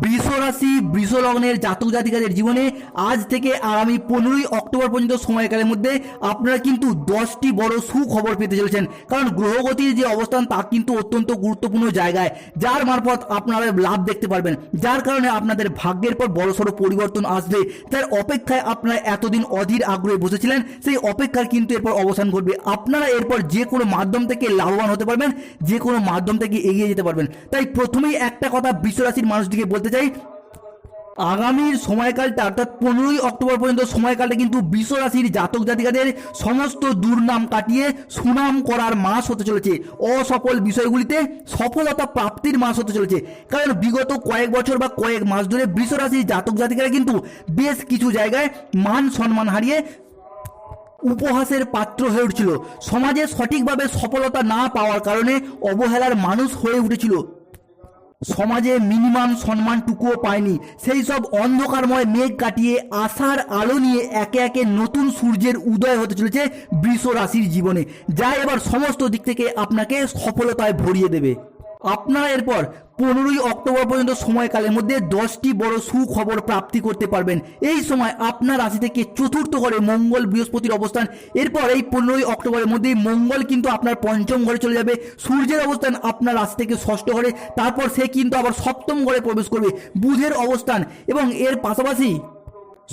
বৃষ রাশি বৃষ লগ্নের জাতক জাতিকাদের জীবনে আজ থেকে আগামী পনেরোই অক্টোবর পর্যন্ত সময়কালের মধ্যে আপনারা কিন্তু দশটি বড় সুখবর পেতে চলেছেন। কারণ গ্রহগতির যে অবস্থান, তা কিন্তু অত্যন্ত গুরুত্বপূর্ণ জায়গায়। যার মারফত আপনারা লাভ দেখতে পারবেন। যার কারণে আপনাদের ভাগ্যের পর বড়সড় পরিবর্তন আসবে। তার অপেক্ষায় আপনারা এতদিন অধীর আগ্রহে বসেছিলেন, সেই অপেক্ষার কিন্তু এরপর অবসান ঘটবে। আপনারা এরপর যে কোনো মাধ্যম থেকে লাভবান হতে পারবেন, যে কোনো মাধ্যম থেকে এগিয়ে যেতে পারবেন। তাই প্রথমেই একটা কথা বিশ্বরাশির মানুষটিকে বলতে চাই, আগামীর সময়কালটা অর্থাৎ পনেরোই অক্টোবর পর্যন্ত সময়কালটা কিন্তু বিশ্ব রাশির জাতক জাতিকাদের সমস্ত দুর্নাম কাটিয়ে সুনাম করার মাস হতে চলেছে। অসফল বিষয়গুলিতে সফলতা প্রাপ্তির মাস হতে চলেছে। কারণ বিগত কয়েক বছর বা কয়েক মাস ধরে বৃষ রাশির জাতক জাতিকারা কিন্তু বেশ কিছু জায়গায় মান সম্মান হারিয়ে উপহাসের পাত্র হয়ে উঠছিল। সমাজে সঠিকভাবে সফলতা না পাওয়ার কারণে অবহেলার মানুষ হয়ে উঠেছিল। সমাজে মিনিমাম সম্মানটুকুও পায়নি। সেই সব অন্ধকারময় মেঘ কাটিয়ে আশার আলো নিয়ে একে একে নতুন সূর্যের উদয় হতে চলেছে বৃষ রাশির জীবনে। যা এবার সমস্ত দিক থেকে আপনাকে সফলতায় ভরিয়ে দেবে। আপনারা এরপর পনেরোই অক্টোবর পর্যন্ত সময়কালের মধ্যে দশটি বড় সুখবর প্রাপ্তি করতে পারবেন। এই সময় আপনার রাশি থেকে চতুর্থ ঘরে মঙ্গল বৃহস্পতির অবস্থান। এরপর এই পনেরোই অক্টোবরের মধ্যেই মঙ্গল কিন্তু আপনার পঞ্চম ঘরে চলে যাবে। সূর্যের অবস্থান আপনার রাশি থেকে ষষ্ঠ ঘরে। তারপর সে কিন্তু আবার সপ্তম ঘরে প্রবেশ করবে। বুধের অবস্থান এবং এর পাশাপাশি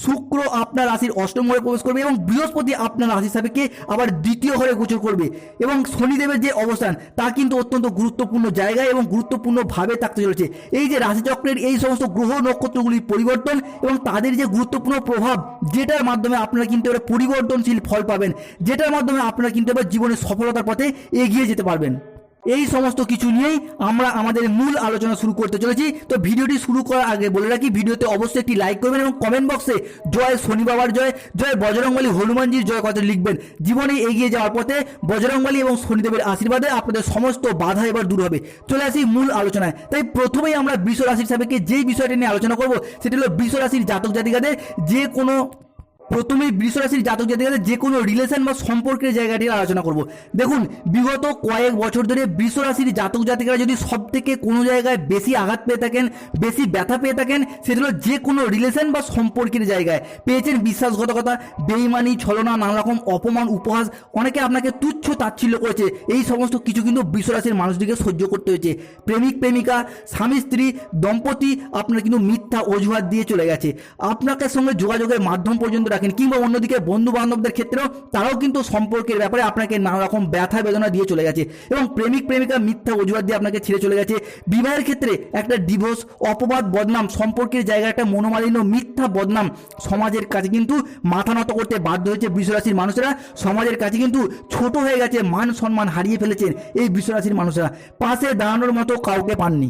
শুক্র আপনার রাশির অষ্টম ঘরে প্রবেশ করবে এবং বৃহস্পতি আপনার রাশির সাপেক্ষে আবার দ্বিতীয় ঘরে গোচর করবে। এবং শনিদেবের যে অবস্থান, তা কিন্তু অত্যন্ত গুরুত্বপূর্ণ জায়গায় এবং গুরুত্বপূর্ণভাবে থাকতে চলেছে। এই যে রাশিচক্রের এই সমস্ত গ্রহ নক্ষত্রগুলির পরিবর্তন এবং তাদের যে গুরুত্বপূর্ণ প্রভাব, যেটার মাধ্যমে আপনারা কিন্তু এবার পরিবর্তনশীল ফল পাবেন, যেটার মাধ্যমে আপনারা কিন্তু এবার জীবনের সফলতার পথে এগিয়ে যেতে পারবেন। এই সমস্ত কিছু নিয়েই আমরা আমাদের মূল আলোচনা শুরু করতে চলেছি। তো ভিডিওটি শুরু করার আগে বলে রাখি, ভিডিওতে অবশ্যই একটি লাইক করবেন এবং কমেন্ট বক্সে জয় শনি বাবার জয় জয় বজরংবলী হনুমানজির জয় কথা লিখবেন। জীবনে এগিয়ে যাওয়ার পথে বজরংবলী এবং শনিদেবের আশীর্বাদে আপনাদের সমস্ত বাধা এবার দূর হবে। চলে আসি মূল আলোচনায়। তাই প্রথমেই আমরা বিশ্ব রাশির সাপেক্ষে যেই বিষয়টি নিয়ে আলোচনা করব, সেটি হলো বিশ্ব রাশির জাতক জাতিকাদের যে কোনো প্রথমেই বৃষরাশির জাতক জাতিকাদের যে কোনো রিলেশন বা সম্পর্কের জায়গাটি আলোচনা করব। দেখুন, বিগত কয়েক বছর ধরে বৃষরাশির জাতক জাতিকারা যদি সব থেকে কোনো জায়গায় বেশি আঘাত পেয়ে থাকেন, বেশি ব্যথা পেয়ে থাকেন, সেটা হলো যে কোনো রিলেশন বা সম্পর্কের জায়গায়। পেয়েছেন বিশ্বাসঘাতকতা, বেইমানি, ছলনা নানা রকম অপমান, উপহাস, অনেকে আপনাকে তুচ্ছ তাচ্ছিল্য করেছে। এই সমস্ত কিছু কিন্তু বৃষরাশির মানুষটিকে সহ্য করতে হয়েছে। প্রেমিক, প্রেমিকা, স্বামী, স্ত্রী, দম্পতি, আপনার কিন্তু মিথ্যা অজুহাত দিয়ে চলে গেছে। আপনাকে সঙ্গে যোগাযোগের মাধ্যম পর্যন্ত রাখেন কিংবা অন্যদিকে বন্ধু বান্ধবদের ক্ষেত্রেও তারাও কিন্তু সম্পর্কের ব্যাপারে আপনাকে নানা রকম ব্যথা বেদনা দিয়ে চলে গেছে এবং প্রেমিক প্রেমিকা মিথ্যা অজুহাত দিয়ে আপনাকে ছেড়ে চলে গেছে। বিবাহের ক্ষেত্রে একটা ডিভোর্স অপবাদ, বদনাম, সম্পর্কের জায়গায় একটা মনোমালিন্য, মিথ্যা বদনাম সমাজের কাছে কিন্তু মাথা নত করতে বাধ্য হয়েছে বৃষরাশির মানুষেরা। সমাজের কাছে কিন্তু ছোট হয়ে গেছে মান সম্মান হারিয়ে ফেলেছেন এই বৃষরাশির মানুষেরা। পাশে দাঁড়ানোর মতো কাউকে পাননি।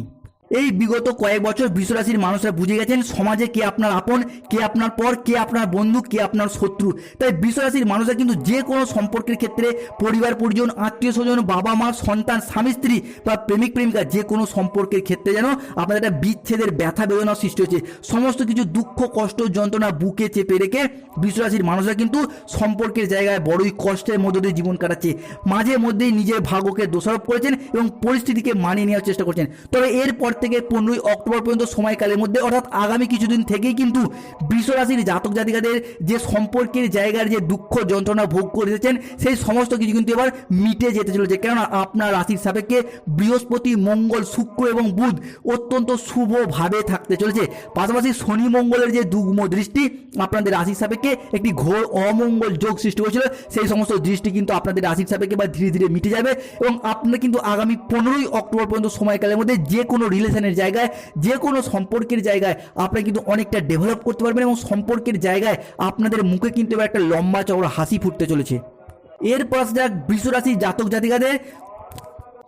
এই বিগত কয়েক বছর বিশ্বরাশির মানুষরা বুঝে গেছেন সমাজে কে আপনার আপন, কে আপনার পর, কে আপনার বন্ধু, কে আপনার শত্রু। তাই বিশ্বরাশির মানুষরা কিন্তু যে কোনো সম্পর্কের ক্ষেত্রে পরিবার, পরিজন, আত্মীয় স্বজন, বাবা মা, সন্তান, স্বামী, স্ত্রী বা প্রেমিক, প্রেমিকা যে কোনো সম্পর্কের ক্ষেত্রে যেন আপনার একটা বিচ্ছেদের ব্যথা, বেদনা সৃষ্টি হয়েছে সমস্ত কিছু দুঃখ, কষ্ট, যন্ত্রণা বুকে চেপে রেখে বিশ্বরাশির মানুষরা কিন্তু সম্পর্কের জায়গায় বড়ই কষ্টের মধ্য দিয়ে জীবন কাটাচ্ছে। মাঝে মধ্যেই নিজের ভাগ্যকে দোষারোপ করেছেন এবং পরিস্থিতিকে মানিয়ে নেওয়ার চেষ্টা করছেন। তবে এরপর থেকে পনেরোই অক্টোবর পর্যন্ত সময়কালের মধ্যে, অর্থাৎ আগামী কিছুদিন থেকেই কিন্তু বৃষরাশির জাতক জাতিকাদের যে সম্পর্কের জায়গার যে দুঃখ যন্ত্রণা ভোগ করে এসেছেন, সেই সমস্ত কিছু কিন্তু এবার মিটে যেতে চলেছে। কেননা আপনার রাশির সাপেক্ষে বৃহস্পতি, মঙ্গল, শুক্র এবং বুধ অত্যন্ত শুভভাবে থাকতে চলেছে। পাশাপাশি শনি মঙ্গলের যে দুগ্ম দৃষ্টি, আপনাদের রাশির সাপেক্ষে একটি ঘোর অমঙ্গল যোগ সৃষ্টি হয়েছিল। সেই সমস্ত দৃষ্টি কিন্তু আপনাদের রাশির সাপেক্ষে বা ধীরে ধীরে মিটে যাবে এবং আপনারা কিন্তু আগামী পনেরোই অক্টোবর পর্যন্ত সময়কালের মধ্যে যে কোনো রিলেশনের জায়গায় যে কোনো সম্পর্কের জায়গায় আপনারা কিন্তু অনেকটা ডেভেলপ করতে পারবেন এবং সম্পর্কের জায়গায় আপনাদের মুখে কিন্তু এবার একটা লম্বা চওড়া হাসি ফুটতে চলেছে। এরপর আসা যাক বৃষরাশির জাতক জাতিকাদের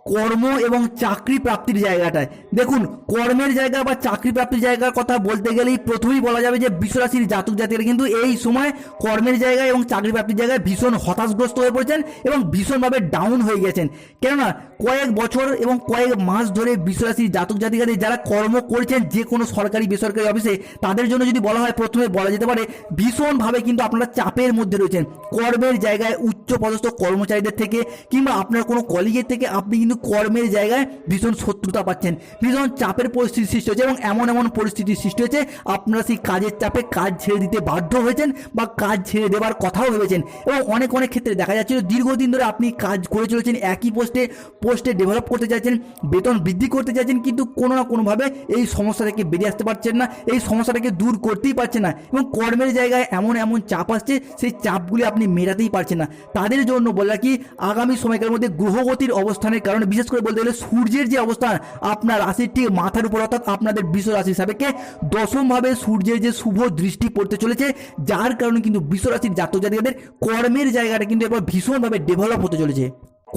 কর্ম এবং চাকরি প্রাপ্তির জায়গাটায়। দেখুন, কর্মের জায়গা বা চাকরি প্রাপ্তির জায়গার কথা বলতে গেলেই প্রথমেই বলা যাবে যে বিশ্বরাশির জাতক জাতিরা কিন্তু এই সময় কর্মের জায়গায় এবং চাকরি প্রাপ্তির জায়গায় ভীষণ হতাশগ্রস্ত হয়ে পড়েছেন এবং ভীষণভাবে ডাউন হয়ে গেছেন। কেননা কয়েক বছর এবং কয়েক মাস ধরে বিশ্বরাশির জাতক জাতিকাদের যারা কর্ম করেছেন যে কোনো সরকারি, বেসরকারি অফিসে, তাদের জন্য যদি বলা হয় প্রথমে বলা যেতে পারে, ভীষণভাবে কিন্তু আপনারা চাপের মধ্যে রয়েছেন। কর্মের জায়গায় উচ্চ পদস্থ কর্মচারীদের থেকে কিংবা আপনার কোনো কলিগের থেকে আপনি কিন্তু কর্মের জায়গায় ভীষণ শত্রুতা পাচ্ছেন। ভীষণ চাপের পরিস্থিতি সৃষ্টি হয়েছে এবং এমন এমন পরিস্থিতির সৃষ্টি হয়েছে, আপনারা সেই কাজের চাপে কাজ ছেড়ে দিতে বাধ্য হয়েছেন বা কাজ ছেড়ে দেওয়ার কথাও ভেবেছেন। এবং অনেক অনেক ক্ষেত্রে দেখা যাচ্ছিল দীর্ঘদিন ধরে আপনি কাজ করে চলেছেন, একই পোস্টে পোস্টে ডেভেলপ করতে চাইছেন, বেতন বৃদ্ধি করতে চাইছেন, কিন্তু কোনো না কোনোভাবে এই সমস্যা থেকে বেরিয়ে আসতে পারছেন না, এই সমস্যাটাকে দূর করতেই পারছেন না এবং কর্মের জায়গায় এমন এমন চাপ আসছে, সেই চাপগুলি আপনি মেটাতেই পারছেন না। তাদের জন্য বলা কি, আগামী সময়কালের মধ্যে গ্রহগতির অবস্থানের কারণে বিশেষ করে বলতে গেলে সূর্যের যে অবস্থান, আপনার রাশির ঠিক মাথার উপর অর্থাৎ আপনাদের বিশ্ব রাশি সাপেক্ষে দশমভাবে সূর্যের যে শুভ দৃষ্টি পড়তে চলেছে, যার কারণে কিন্তু বিশ্ব রাশির জাতক জাতিকাদের কর্মের জায়গাটা কিন্তু এবার ভীষণভাবে ডেভেলপ হতে চলেছে।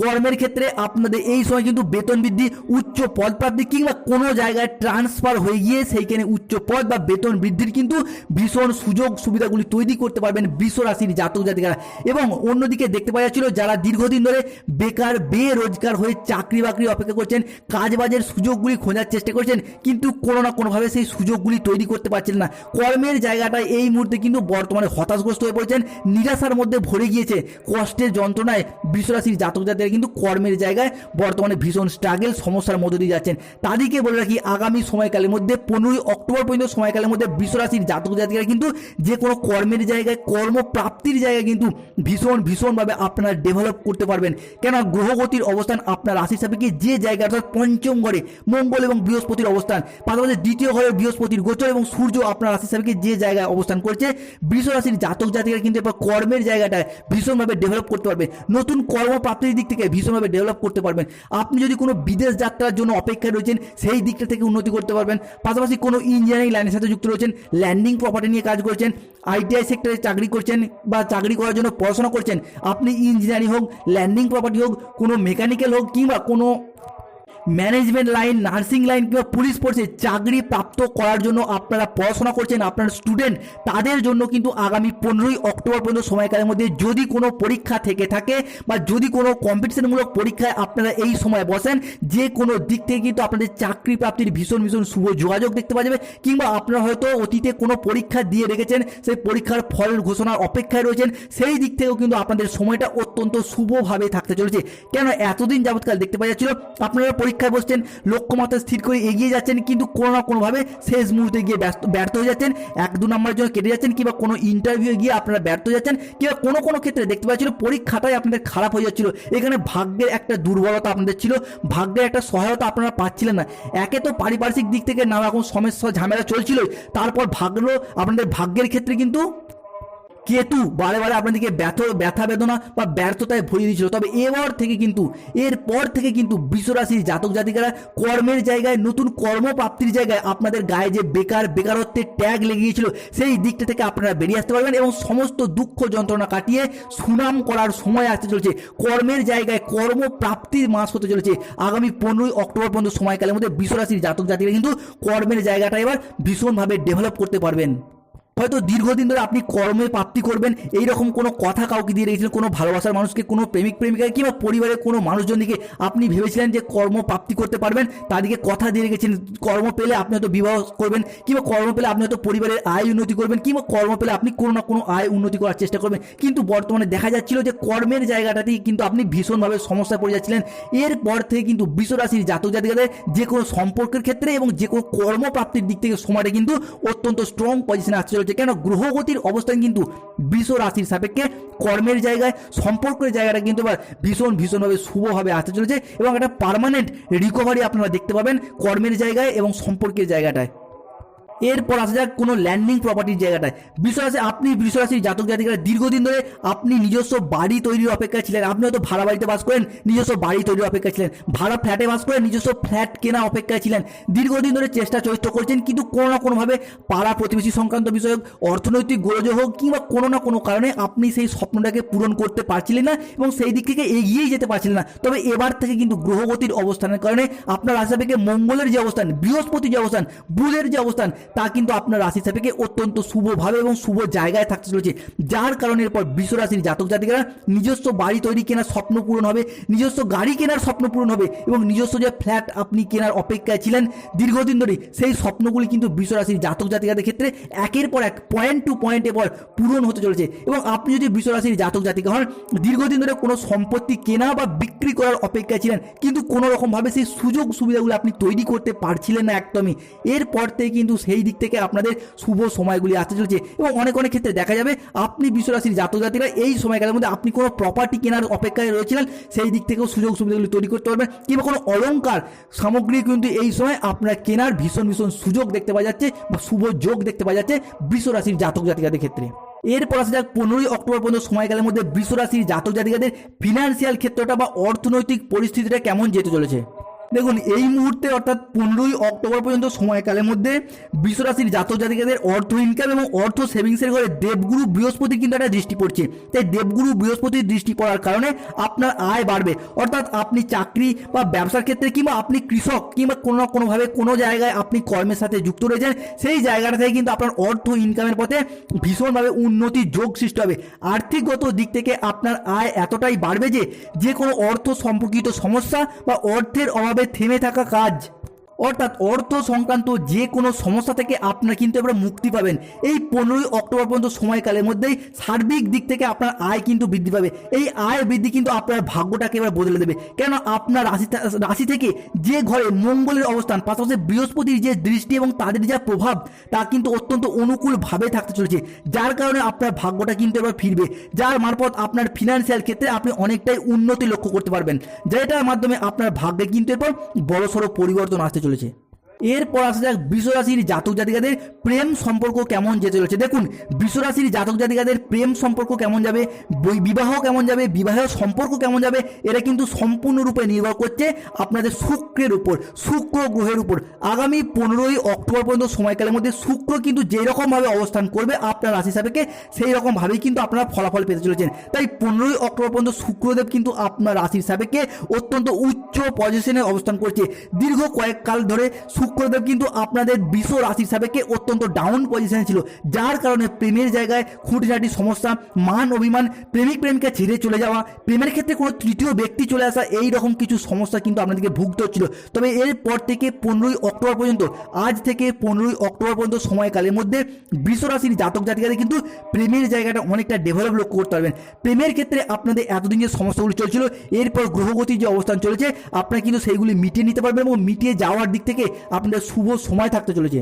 কর্মের ক্ষেত্রে আপনাদের এই সময় কিন্তু বেতন বৃদ্ধি, উচ্চ পদ প্রাপ্তি কিংবা কোনো জায়গায় ট্রান্সফার হয়ে গিয়ে সেইখানে উচ্চ পদ বা বেতন বৃদ্ধির কিন্তু ভীষণ সুযোগ সুবিধাগুলি তৈরি করতে পারবেন রাশির জাতক জাতিকারা। এবং অন্যদিকে দেখতে পাওয়া যাচ্ছিল, যারা দীর্ঘদিন ধরে বেকার, বেরোজগার হয়ে চাকরি বাকরি অপেক্ষা করছেন কাজ বাজের সুযোগগুলি খোঁজার চেষ্টা করছেন, কিন্তু কোনো না কোনোভাবে সেই সুযোগগুলি তৈরি করতে পারছেন না। কর্মের জায়গাটা এই মুহূর্তে কিন্তু বর্তমানে হতাশগ্রস্ত হয়ে পড়েছেন, নিরাশার মধ্যে ভরে গিয়েছে। কষ্টের যন্ত্রণায় বিশ্বরাশির জাতক জাতিরা কিন্তু কর্মের জায়গায় বর্তমানে ভীষণ স্ট্রাগেল সমস্যার মধ্যে দিয়ে যাচ্ছেন। তাদেরকে বলে রাখি, আগামী সময়কালের মধ্যে, পনেরোই অক্টোবর পর্যন্ত সময়কালের মধ্যে বিশ্বরাশির জাতক জাতিরা কিন্তু যে কোনো কর্মের জায়গায়, কর্মপ্রাপ্তির জায়গায় কিন্তু ভীষণ, ভীষণভাবে আপনারা ডেভেলপ করতে পারবেন। কেন গ্রহগতির অবস্থান আপনার রাশির সাপেক্ষে যে জায়গা অর্থাৎ পঞ্চম ঘরে মঙ্গল এবং বৃহস্পতির অবস্থান, পাশাপাশি দ্বিতীয় ঘরে বৃহস্পতির গোচর এবং সূর্য আপনার রাশির সাপেক্ষে যে জায়গায় অবস্থান করছে বৃষ রাশির জাতক জাতিকা কিন্তু এবার কর্মের জায়গাটায় ভীষণভাবে ডেভেলপ করতে পারবে নতুন কর্মপ্রাপ্তির দিক থেকে ভীষণভাবে ডেভেলপ করতে পারবেন। আপনি যদি কোনো বিদেশ যাত্রার জন্য অপেক্ষায় রয়েছেন, সেই দিকটা থেকে উন্নতি করতে পারবেন। পাশাপাশি কোনো ইঞ্জিনিয়ারিং লাইনের সাথে যুক্ত রয়েছেন ল্যান্ডিং প্রপার্টি নিয়ে কাজ করছেন আইটিআই সেক্টরে চাকরি করছেন বা চাকরি করার জন্য পড়াশোনা করছেন, আপনি ইঞ্জিনিয়ারিং হোক ল্যান্ডিং প্রপার্টি হোক, কোনো মেকানিক্যাল হোক কিংবা কোনো ম্যানেজমেন্ট লাইন নার্সিং লাইন কিংবা পুলিশ ফোর্সে চাকরি প্রাপ্ত করার জন্য আপনারা পড়াশোনা করছেন, আপনার স্টুডেন্ট তাদের জন্য কিন্তু আগামী পনেরোই অক্টোবর পর্যন্ত সময়কালের মধ্যে যদি কোনো পরীক্ষা থেকে থাকে বা যদি কোনো কম্পিটিশনমূলক পরীক্ষায় আপনারা এই সময় বসেন, যে কোনো দিক থেকে কিন্তু আপনাদের চাকরি প্রাপ্তির ভীষণ ভীষণ শুভ যোগাযোগ দেখতে পাওয়া যাবে কিংবা আপনারা হয়তো অতীতে কোনো পরীক্ষা দিয়ে রেখেছেন, সেই পরীক্ষার ফল ঘোষণার অপেক্ষায় রয়েছেন, সেই দিক থেকেও কিন্তু আপনাদের সময়টা অত্যন্ত শুভভাবে থাকতে চলেছে। কেন এতদিন যাবৎকাল দেখতে পাওয়া যাচ্ছিল, আপনারা পরীক্ষায় বসছেন, লক্ষ্যমাত্রা স্থির করে এগিয়ে যাচ্ছেন, কিন্তু কোনো না কোনোভাবে শেষ মুহূর্তে গিয়ে ব্যস্ত, ব্যর্থ হয়ে যাচ্ছেন। এক দু নম্বরের জন্য কেটে যাচ্ছেন, কিংবা কোনো ইন্টারভিউ গিয়ে আপনারা ব্যর্থ হয়ে যাচ্ছেন, কিংবা কোনো কোনো ক্ষেত্রে দেখতে পাচ্ছিল পরীক্ষাটাই আপনাদের খারাপ হয়ে যাচ্ছিল। এখানে ভাগ্যের একটা দুর্বলতা আপনাদের ছিল, ভাগ্যের একটা সহায়তা আপনারা পাচ্ছিলেন না। একে তো পারিপার্শ্বিক দিক থেকে নানা রকম সমস্যা, ঝামেলা চলছিল, তারপর ভাগ্য, আপনাদের ভাগ্যের ক্ষেত্রে কিন্তু কেতু বারে বারে আপনাদেরকে ব্যথ, ব্যথা বেদনা বা ব্যর্থতায় ভরিয়ে দিয়েছিল। তবে এবার থেকে কিন্তু, এরপর থেকে কিন্তু বিশ্বরাশির জাতক জাতিকারা কর্মের জায়গায়, নতুন কর্মপ্রাপ্তির জায়গায় আপনাদের গায়ে যে বেকার, বেকারত্বের ট্যাগ লেগে গিয়েছিল সেই দিকটা থেকে আপনারা বেরিয়ে আসতে পারবেন এবং সমস্ত দুঃখ যন্ত্রণা কাটিয়ে সুনাম করার সময় আসতে চলেছে। কর্মের জায়গায় কর্মপ্রাপ্তির মাস হতে চলেছে। আগামী পনেরোই অক্টোবর পর্যন্ত সময়কালের মধ্যে বিশ্বরাশির জাতক জাতিরা কিন্তু কর্মের জায়গাটা এবার ভীষণভাবে ডেভেলপ করতে পারবেন। হয়তো দীর্ঘদিন ধরে আপনি কর্মে প্রাপ্তি করবেন এই রকম কোনো কথা কাউকে দিয়ে রেখেছিলেন, কোনো ভালোবাসার মানুষকে, কোনো প্রেমিক, প্রেমিকাকে, কিংবা পরিবারের কোনো মানুষজনকে আপনি ভেবেছিলেন যে কর্ম প্রাপ্তি করতে পারবেন, তাদেরকে কথা দিয়ে রেখেছেন কর্ম পেলে আপনি হয়তো বিবাহ করবেন, কিংবা কর্ম পেলে আপনি হয়তো পরিবারের আয় উন্নতি করবেন, কিংবা কর্ম পেলে আপনি কোনো না কোনো আয় উন্নতি করার চেষ্টা করবেন, কিন্তু বর্তমানে দেখা যাচ্ছিল যে কর্মের জায়গাটাতেই কিন্তু আপনি ভীষণভাবে সমস্যায় পড়ে যাচ্ছিলেন। এরপর থেকে কিন্তু বিশ্বরাশির জাতক জাতিকাদের যে কোনো সম্পর্কের ক্ষেত্রে এবং যে কোনো কর্মপ্রাপ্তির দিক থেকে সময়টা কিন্তু অত্যন্ত স্ট্রং পজিশনে আসতে চলেছে কেন গ্রহগতির অবস্থান কিন্তু বৃষ রাশির সাপেক্ষে কর্মের জায়গায়, সম্পর্কের জায়গাটা কিন্তু আবার ভীষণ ভীষণভাবে শুভভাবে আসতে চলেছে এবং একটা পারমানেন্ট রিকভারি আপনারা দেখতে পাবেন কর্মের জায়গায় এবং সম্পর্কের জায়গাটায়। এরপর আসা যাক কোনো ল্যান্ডিং প্রপার্টির জায়গাটায়। বিশ্বাসে আপনি বিশ্বাসীর জাতক জাতিকারা। দীর্ঘদিন ধরে আপনি নিজস্ব বাড়ি তৈরির অপেক্ষায় ছিলেন। আপনি হয়তো ভাড়া বাড়িতে বাস করেন, নিজস্ব বাড়ি তৈরির অপেক্ষায় ছিলেন। ভাড়া ফ্ল্যাটে বাস করেন, নিজস্ব ফ্ল্যাট কেনা অপেক্ষায় ছিলেন। দীর্ঘদিন ধরে চেষ্টা চরিত্র করছেন, কিন্তু কোনো না কোনোভাবে পাড়া প্রতিবেশী সংক্রান্ত বিষয় হোক, অর্থনৈতিক গোলযোগ হোক, কিংবা কোনো না কোনো কারণে আপনি সেই স্বপ্নটাকে পূরণ করতে পারছিলেন না এবং সেই দিক থেকে এগিয়েই যেতে পারছিলেন না। তবে এবার থেকে কিন্তু গ্রহগতির অবস্থানের কারণে আপনার আশেপাশে মঙ্গলের যে অবস্থান, বৃহস্পতির যে অবস্থান, বুধের যে অবস্থান তা কিন্তু আপনার রাশি সাপেক্ষে অত্যন্ত শুভভাবে এবং শুভ জায়গায় থাকতে চলেছে। যার কারণে এরপর বিশ্ব রাশির জাতক জাতিকারা নিজস্ব বাড়ি তৈরি কেনার স্বপ্ন পূরণ হবে, নিজস্ব গাড়ি কেনার স্বপ্ন পূরণ হবে এবং নিজস্ব যে ফ্ল্যাট আপনি কেনার অপেক্ষায় ছিলেন দীর্ঘদিন ধরে সেই স্বপ্নগুলি কিন্তু বিশ্ব রাশির জাতক জাতিকাদের ক্ষেত্রে একের পর এক পয়েন্ট টু পয়েন্ট এরপর পূরণ হতে চলেছে এবং আপনি যদি বিশ্ব রাশির জাতক জাতিকা হন, দীর্ঘদিন ধরে কোনো সম্পত্তি কেনা বা বিক্রি করার অপেক্ষায় ছিলেন, কিন্তু কোনো রকমভাবে সেই সুযোগ সুবিধাগুলো আপনি তৈরি করতে পারছিলেন না একদমই। এরপর থেকে কিন্তু সেই দিক থেকে আপনাদের শুভ সময়গুলি আসতে চলেছে। এবং অনেক অনেক ক্ষেত্রে দেখা যাবে আপনি বিশ্বরাশির জাতক জাতিরা এই সময়কালের মধ্যে আপনি কোনো প্রপার্টি কেনার অপেক্ষায় রয়েছিলেন, সেই দিক থেকেও সুযোগ সুবিধাগুলি তৈরি করতে পারবেন, কিংবা কোনো অলংকার সামগ্রী কিন্তু এই সময় আপনার কেনার ভীষণ ভীষণ সুযোগ দেখতে পাওয়া যাচ্ছে বা শুভ যোগ দেখতে পাওয়া যাচ্ছে বিশ্বরাশির জাতক জাতিকাদের ক্ষেত্রে। এরপর আসা যাক পনেরোই অক্টোবর পর্যন্ত সময়কালের মধ্যে বিশ্বরাশির জাতক জাতিকাদের ফিনান্সিয়াল ক্ষেত্রটা বা অর্থনৈতিক পরিস্থিতিটা কেমন যেতে চলেছে। দেখুন, এই মুহূর্তে অর্থাৎ পনেরোই অক্টোবর পর্যন্ত সময়কালের মধ্যে বিশ্বরাশির জাতক জাতিকাদের অর্থ ইনকাম এবং অর্থ সেভিংসের ঘরে দেবগুরু বৃহস্পতি কিন্তু একটা দৃষ্টি পড়ছে। তাই দেবগুরু বৃহস্পতির দৃষ্টি পড়ার কারণে আপনার আয় বাড়বে। অর্থাৎ আপনি চাকরি বা ব্যবসার ক্ষেত্রে কিংবা আপনি কৃষক কিংবা কোনো না কোনোভাবে কোনো জায়গায় আপনি কর্মের সাথে যুক্ত রয়েছেন, সেই জায়গাটা থেকে কিন্তু আপনার অর্থ ইনকামের পথে ভীষণভাবে উন্নতির যোগ সৃষ্টি হবে। আর্থিকগত দিক থেকে আপনার আয় এতটাই বাড়বে যে যে কোনো অর্থ সম্পর্কিত সমস্যা বা অর্থের অভাবে থেমে থাকা কাজ অর্থাৎ অর্থ সংক্রান্ত যে কোনো সমস্যা থেকে আপনার কিন্তু এবার মুক্তি পাবেন। এই পনেরোই অক্টোবর পর্যন্ত সময়কালের মধ্যেই সার্বিক দিক থেকে আপনার আয় কিন্তু বৃদ্ধি পাবে। এই আয় বৃদ্ধি কিন্তু আপনার ভাগ্যটাকে এবার বদলে দেবে। কেন আপনার রাশি রাশি থেকে যে ঘরে মঙ্গলের অবস্থান, পাশাপাশি বৃহস্পতির যে দৃষ্টি এবং তাদের যা প্রভাব, তা কিন্তু অত্যন্ত অনুকূলভাবে থাকতে চলেছে। যার কারণে আপনার ভাগ্যটা কিন্তু এবার ফিরবে। যার মারফত আপনার ফিনান্সিয়াল ক্ষেত্রে আপনি অনেকটাই উন্নতি লক্ষ্য করতে পারবেন। যেটার মাধ্যমে আপনার ভাগ্যে কিন্তু এরপর বড়সড় পরিবর্তন আসতে চলেছে। চলেছে এরপর আসা যাক বিশ্বরাশির জাতক জাতিকাদের প্রেম সম্পর্ক কেমন যেতে চলেছে। দেখুন বিশ্বরাশির জাতক জাতিকাদের প্রেম সম্পর্ক কেমন যাবে বিবাহ কেমন যাবে বিবাহের সম্পর্ক কেমন যাবে এটা কিন্তু সম্পূর্ণরূপে নির্ভর করছে আপনাদের শুক্রের উপর, শুক্র গ্রহের উপর। আগামী পনেরোই অক্টোবর পর্যন্ত সময়কালের মধ্যে শুক্র কিন্তু যেই রকমভাবে অবস্থান করবে আপনার রাশি সাপেক্ষে সেই রকমভাবেই কিন্তু আপনারা ফলাফল পেতে চলেছেন। তাই পনেরোই অক্টোবর পর্যন্ত শুক্রদেব কিন্তু আপনার রাশির সাপেক্ষে অত্যন্ত উচ্চ পজিশনে অবস্থান করছে। দীর্ঘ কয়েক কাল ধরে শুক্রদেব কিন্তু আপনাদের বিশ্ব রাশির সাপেক্ষে অত্যন্ত ডাউন পজিশনে ছিল, যার কারণে প্রেমের জায়গায় খুঁটিনাটি সমস্যা, মান অভিমান, প্রেমিক প্রেমিকা ছেড়ে চলে যাওয়া, প্রেমের ক্ষেত্রে কোনো তৃতীয় ব্যক্তি চলে আসা এই রকম কিছু সমস্যা কিন্তু আপনাদেরকে ভুগতে হচ্ছিল। তবে এরপর থেকে পনেরোই অক্টোবর পর্যন্ত, আজ থেকে পনেরোই অক্টোবর পর্যন্ত সময়কালের মধ্যে বিশ্ব রাশির জাতক জাতিকাদের কিন্তু প্রেমের জায়গাটা অনেকটা ডেভেলপ করতে পারবেন। প্রেমের ক্ষেত্রে আপনাদের এতদিন যে সমস্যাগুলি চলছিল, এরপর গ্রহগতির যে অবস্থান চলেছে, আপনারা কিন্তু সেইগুলি মিটিয়ে নিতে পারবেন এবং মিটিয়ে যাওয়ার দিক থেকে আপনাদের শুভ সময় থাকতে চলেছে।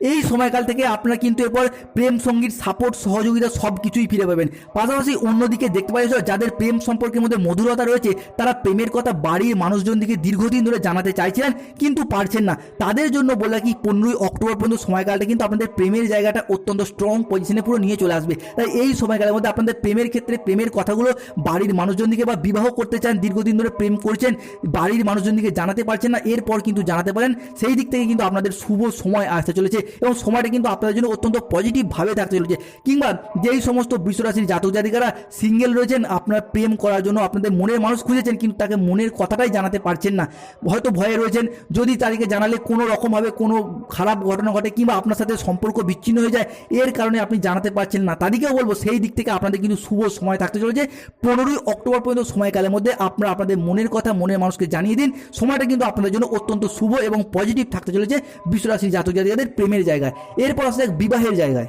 এই সময়কাল থেকে আপনারা কিন্তু এরপর প্রেম, সংগীত সাপোর্ট সহযোগিতা সব কিছুই ফিরে পাবেন। পাশাপাশি অন্যদিকে দেখতে পাওয়া যাচ্ছে যাদের প্রেম সম্পর্কের মধ্যে মধুরতা রয়েছে, তারা প্রেমের কথা বাড়ির মানুষজন দিকে দীর্ঘদিন ধরে জানাতে চাইছিলেন, কিন্তু পারছেন না। তাদের জন্য বলে কি, পনেরোই অক্টোবর পর্যন্ত সময়কালটা কিন্তু আপনাদের প্রেমের জায়গাটা অত্যন্ত স্ট্রং পজিশনে পুরো নিয়ে চলে আসবে। তাই এই সময়কালের মধ্যে আপনাদের প্রেমের ক্ষেত্রে প্রেমের কথাগুলো বাড়ির মানুষজন দিকে বা বিবাহ করতে চান, দীর্ঘদিন ধরে প্রেম করছেন, বাড়ির মানুষজন দিকে জানাতে পারছেন না, এরপর কিন্তু জানাতে পারেন। সেই দিক থেকে কিন্তু আপনাদের শুভ সময় আসতে চলেছে। এবং সময়টা কিন্তু আপনাদের জন্য অত্যন্ত পজিটিভভাবে থাকতে চলেছে। কিংবা যেই সমস্ত বিশ্বরাশির জাতক জাতিকারা সিঙ্গেল রয়েছেন, আপনার প্রেম করার জন্য আপনাদের মনের মানুষ খুঁজেছেন, কিন্তু তাকে মনের কথাটাই জানাতে পারছেন না। হয়তো ভয়ে রয়েছেন, যদি তাদেরকে জানালে কোনো রকমভাবে কোনো খারাপ ঘটনা ঘটে কিংবা আপনার সাথে সম্পর্ক বিচ্ছিন্ন হয়ে যায়, এর কারণে আপনি জানাতে পারছেন না। তাদেরকেও বলব, সেই দিক থেকে আপনাদের কিন্তু শুভ সময় থাকতে চলেছে। পনেরোই অক্টোবর পর্যন্ত সময়কালের মধ্যে আপনারা আপনাদের মনের কথা, মনের মানুষকে জানিয়ে দিন। সময়টা কিন্তু আপনাদের জন্য অত্যন্ত শুভ এবং পজিটিভ থাকতে চলেছে বিশ্বরাশির জাতক জাতিকাদের প্রেমের জায়গায়। এরপর আসলে বিবাহের জায়গায়।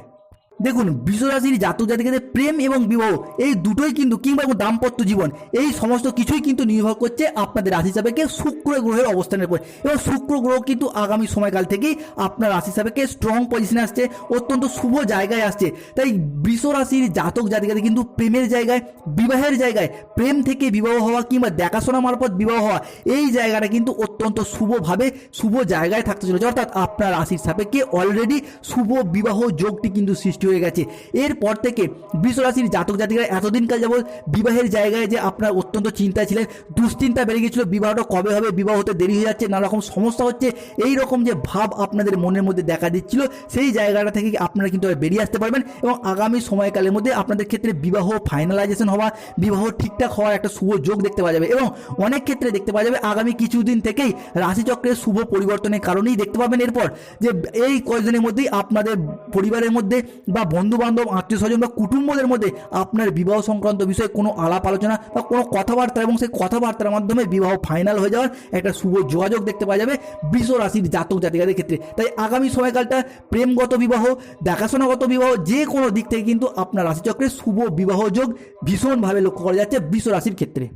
দেখুন, বিশ্বরাশির জাতক জাতিকাদের প্রেম এবং বিবাহ, এই দুটোই কিন্তু কিংবা দাম্পত্য জীবন, এই সমস্ত কিছুই কিন্তু নির্ভর করছে আপনাদের রাশি সাপেক্ষে শুক্র গ্রহের অবস্থানের উপর। এবং শুক্র গ্রহ কিন্তু আগামী সময়কাল থেকেই আপনার রাশি সাপেক্ষে স্ট্রং পজিশনে আসছে, অত্যন্ত শুভ জায়গায় আসছে। তাই রাশির জাতক জাতিকাদের কিন্তু প্রেমের জায়গায়, বিবাহের জায়গায়, প্রেম থেকে বিবাহ হওয়া কিংবা দেখাশোনা মারফত বিবাহ হওয়া, এই জায়গাটা কিন্তু অত্যন্ত শুভভাবে, শুভ জায়গায় থাকতে চলেছে। অর্থাৎ আপনার রাশির সাপেক্ষে অলরেডি শুভ বিবাহ যোগটি কিন্তু সৃষ্টি হয়ে গেছে। এরপর থেকে বিশ্বরাশির জাতক জাতিকারা এতদিনকাল যাবৎ বিবাহের জায়গায় যে আপনার অত্যন্ত চিন্তা ছিলেন, দুশ্চিন্তা বেড়ে গিয়েছিল বিবাহটা কবে হবে, বিবাহ হতে দেরি হয়ে যাচ্ছে নানা রকম সমস্যা হচ্ছে এই রকম যে ভাব আপনাদের মনের মধ্যে দেখা দিচ্ছিল, সেই জায়গাটা থেকে আপনারা কিন্তু বেরিয়ে আসতে পারবেন এবং আগামী সময়কালের মধ্যে আপনাদের ক্ষেত্রে বিবাহ ফাইনালাইজেশন হওয়া, বিবাহ ঠিকঠাক হওয়ার একটা শুভ যোগ দেখতে পাওয়া যাবে এবং অনেক ক্ষেত্রে দেখতে পাওয়া যাবে আগামী কিছুদিন থেকেই রাশিচক্রের শুভ পরিবর্তনের কারণেই দেখতে পাবেন এরপর যে এই কয়েকদিনের মধ্যেই আপনাদের পরিবারের মধ্যে বা বন্ধু বান্ধব আত্মীয় স্বজন বা কুটুম্বদের মধ্যে আপনার বিবাহ সংক্রান্ত বিষয়ে কোনো আলাপ আলোচনা বা কোনো কথাবার্তা এবং সেই কথাবার্তার মাধ্যমে বিবাহ ফাইনাল হয়ে যাওয়ার একটা শুভ যোগাযোগ দেখতে পাওয়া যাবে বৃষ রাশির জাতক জাতিকাদের ক্ষেত্রে। তাই আগামী সময়কালটা প্রেমগত বিবাহ, দেখাশোনাগত বিবাহ, যে কোনো দিক থেকে কিন্তু আপনার রাশিচক্রে শুভ বিবাহ যোগ ভীষণভাবে লক্ষ্য করা যাচ্ছে বৃষ রাশির ক্ষেত্রে।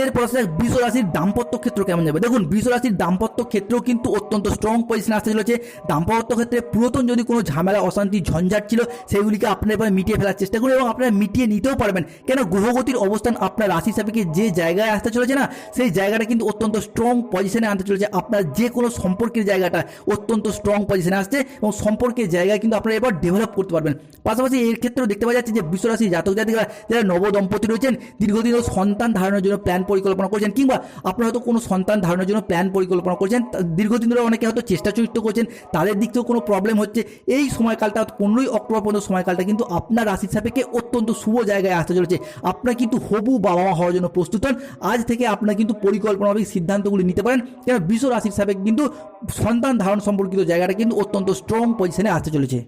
এরপর আসলে বৃষ রাশির দাম্পত্য ক্ষেত্র কেমন যাবে দেখুন বৃষ রাশির দাম্পত্য ক্ষেত্রেও কিন্তু অত্যন্ত স্ট্রং পজিশনে আসতে চলেছে। দাম্পত্য ক্ষেত্রে পুরাতন যদি কোনো ঝামেলা, অশান্তি, ঝঞ্ঝাট ছিল, সেগুলিকে আপনার এবার মিটিয়ে ফেলার চেষ্টা করুন এবং আপনারা মিটিয়ে নিতেও পারবেন। কেন? গ্রহগতির অবস্থান আপনার রাশি সাপেক্ষে যে জায়গায় আসতে চলেছে না, সেই জায়গাটা কিন্তু অত্যন্ত স্ট্রং পজিশনে আনতে চলেছে। আপনার যে কোনো সম্পর্কের জায়গাটা অত্যন্ত স্ট্রং পজিশনে আসছে এবং সম্পর্কের জায়গায় কিন্তু আপনারা এবার ডেভেলপ করতে পারবেন। পাশাপাশি এর ক্ষেত্রেও দেখতে পাওয়া যাচ্ছে যে বিশ্ব বিশ্বরাশি জাতক জাতিকা যারা নবদম্পতি রয়েছেন, দীর্ঘদিন সন্তান ধারণের জন্য প্ল্যান পরিকল্পনা করছেন কিংবা আপনারা হয়তো কোনো সন্তান ধারণের জন্য প্ল্যান পরিকল্পনা করছেন দীর্ঘদিন ধরে অনেকে হয়তো চেষ্টা চরিত্র করছেন, তাদের দিক থেকেও কোনো প্রবলেম হচ্ছে। এই সময়কালটা পনেরোই অক্টোবর পর্যন্ত সময়কালটা কিন্তু আপনার রাশির সাপেক্ষে অত্যন্ত শুভ জায়গায় আসতে চলেছে। আপনার কিন্তু হবু বাবা মা হওয়ার জন্য প্রস্তুত হন। আজ থেকে আপনার কিন্তু পরিকল্পনাভাবে সিদ্ধান্তগুলি নিতে পারেন। কেন? বিশ্ব রাশির সাপেক্ষে কিন্তু সন্তান ধারণ সম্পর্কিত জায়গাটা কিন্তু অত্যন্ত স্ট্রং পজিশনে আসতে চলেছে।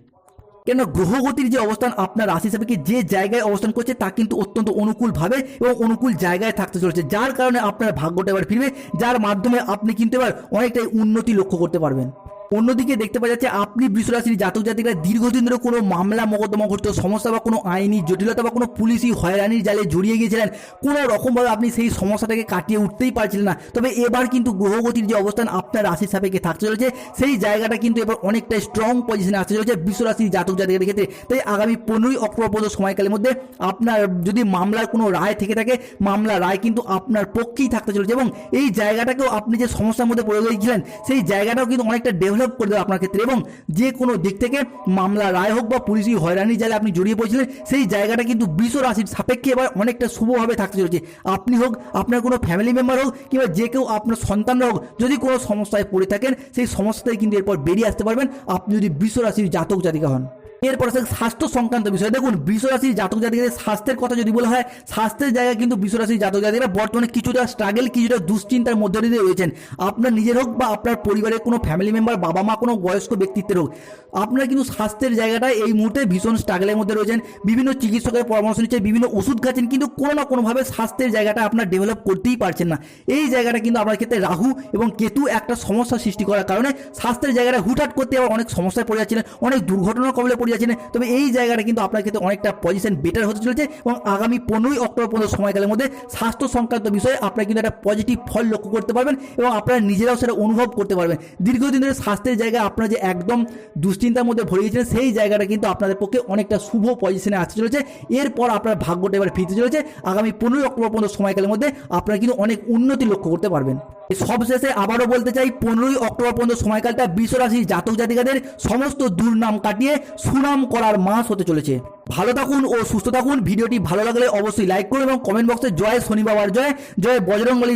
কেন গ্রহগতির যে অবস্থান আপনার রাশি সাপেক্ষে যে জায়গায় অবস্থান করছে তা কিন্তু অত্যন্ত অনুকূলভাবে এবং অনুকূল জায়গায় থাকতে চলেছে, যার কারণে আপনার ভাগ্যটা এবার ফিরবে, যার মাধ্যমে আপনি কিন্তু এবার অনেকটাই উন্নতি লক্ষ্য করতে পারবেন। অন্যদিকে দেখতে পাওয়া যাচ্ছে আপনি বৃষরাশির জাতক জাতিকরা দীর্ঘদিন ধরে কোনো মামলা, মোকদ্দমা ঘটত সমস্যা বা কোনো আইনি জটিলতা বা কোনো পুলিশি হয়রানির জালে জড়িয়ে গিয়েছিলেন, কোনো রকমভাবে আপনি সেই সমস্যাটাকে কাটিয়ে উঠতেই পারছিলেন না। তবে এবার কিন্তু গ্রহগতির যে অবস্থান আপনার রাশির সাপেক্ষে থাকতে চলেছে, সেই জায়গাটা কিন্তু এবার অনেকটা স্ট্রং পজিশনে আসতে চলেছে বিশ্বরাশির জাতক জাতিকের ক্ষেত্রে। তাই আগামী পনেরোই অক্টোবর পর্যন্ত সময়কালের মধ্যে আপনার যদি মামলার কোনো রায় থেকে থাকে, মামলা রায় কিন্তু আপনার পক্ষেই থাকতে চলেছে এবং এই জায়গাটাকেও আপনি যে সমস্যার মধ্যে পড়ে গিয়েছিলেন সেই জায়গাটাও কিন্তু অনেকটা করে দেবে আপনার ক্ষেত্রে এবং যে কোনো দিক থেকে মামলা রায় হোক বা পুলিশি হয়রানি জালে আপনি জড়িয়ে পড়েছিলেন, সেই জায়গাটা কিন্তু বিষ রাশির সাপেক্ষে এবার অনেকটা শুভভাবে থাকতে চলেছে। আপনি হোক, আপনার কোনো ফ্যামিলি মেম্বার হোক কিংবা যে কেউ আপনার সন্তানরা হোক, যদি কোনো সমস্যায় পড়ে থাকেন, সেই সমস্যা থেকে কিন্তু এরপর বেরিয়ে আসতে পারবেন। আপনি যদি বিশ্ব রাশির জাতক জাতিকা হন। এরপর আছে স্বাস্থ্য সংক্রান্ত বিষয়। দেখুন বৃষরাশির জাতক জাতিকাদের স্বাস্থ্যের কথা যদি বলা হয়, স্বাস্থ্যের জায়গায় কিন্তু বৃষরাশির জাতক জাতিকারা বর্তমানে কিছুটা স্ট্রাগল কিছুটা দুশ্চিন্তার মধ্যে দিয়ে রয়েছেন। আপনার নিজের হোক বা আপনার পরিবারের কোনো ফ্যামিলি মেম্বার বাবা মা, কোনো বয়স্ক ব্যক্তিত্বের হোক, আপনারা কিন্তু স্বাস্থ্যের জায়গাটা এই মুহূর্তে ভীষণ স্ট্রাগলের মধ্যে রয়েছেন। বিভিন্ন চিকিৎসকের পরামর্শ নিচ্ছেন, বিভিন্ন ওষুধ খাচ্ছেন, কিন্তু কোনো না কোনোভাবে স্বাস্থ্যের জায়গাটা আপনার ডেভেলপ করতেই পারছেন না। এই জায়গাটা কিন্তু আপনার ক্ষেত্রে রাহু এবং কেতু একটা সমস্যা সৃষ্টি করার কারণে স্বাস্থ্যের জায়গাটা হুটহাট করতে আবার অনেক সমস্যায় পড়ে যাচ্ছিলেন, অনেক দুর্ঘটনার কবলে পড়ে যাচ্ছিলেন তবে এই জায়গাটা কিন্তু আপনার ক্ষেত্রে অনেকটা পজিশন বেটার হতে চলেছে এবং আগামী পনেরোই অক্টোবর পর্যন্ত সময়কালের মধ্যে স্বাস্থ্য সংক্রান্ত বিষয়ে আপনারা কিন্তু একটা পজিটিভ ফল লক্ষ্য করতে পারবেন এবং আপনারা নিজেরাও সেটা অনুভব করতে পারবেন। দীর্ঘদিন ধরে স্বাস্থ্যের জায়গায় আপনারা যে একদম দুশ্চিন্তার মধ্যে ভরে গিয়েছিলেন, সেই জায়গাটা কিন্তু আপনাদের পক্ষে অনেকটা শুভ পজিশনে আসতে চলেছে। এরপর আপনার ভাগ্যটা এবার ফিরতে চলেছে। আগামী পনেরোই অক্টোবর পর্যন্ত সময়কালের মধ্যে আপনারা কিন্তু অনেক উন্নতি লক্ষ্য করতে পারবেন। সবশেষে আবারও বলতে চাই, পনেরোই অক্টোবর পর্যন্ত সময়কালটা বিশ্বরাশির জাতক জাতিকাদের সমস্ত দুর্নাম কাটিয়ে সুনাম করার মাস হতে চলেছে। ভালো থাকুন ও সুস্থ থাকুন। ভিডিওটি ভালো লাগলে অবশ্যই লাইক করুন এবং কমেন্ট বক্সে জয় শনি বাবার জয়। জয় বজরঙ্গলী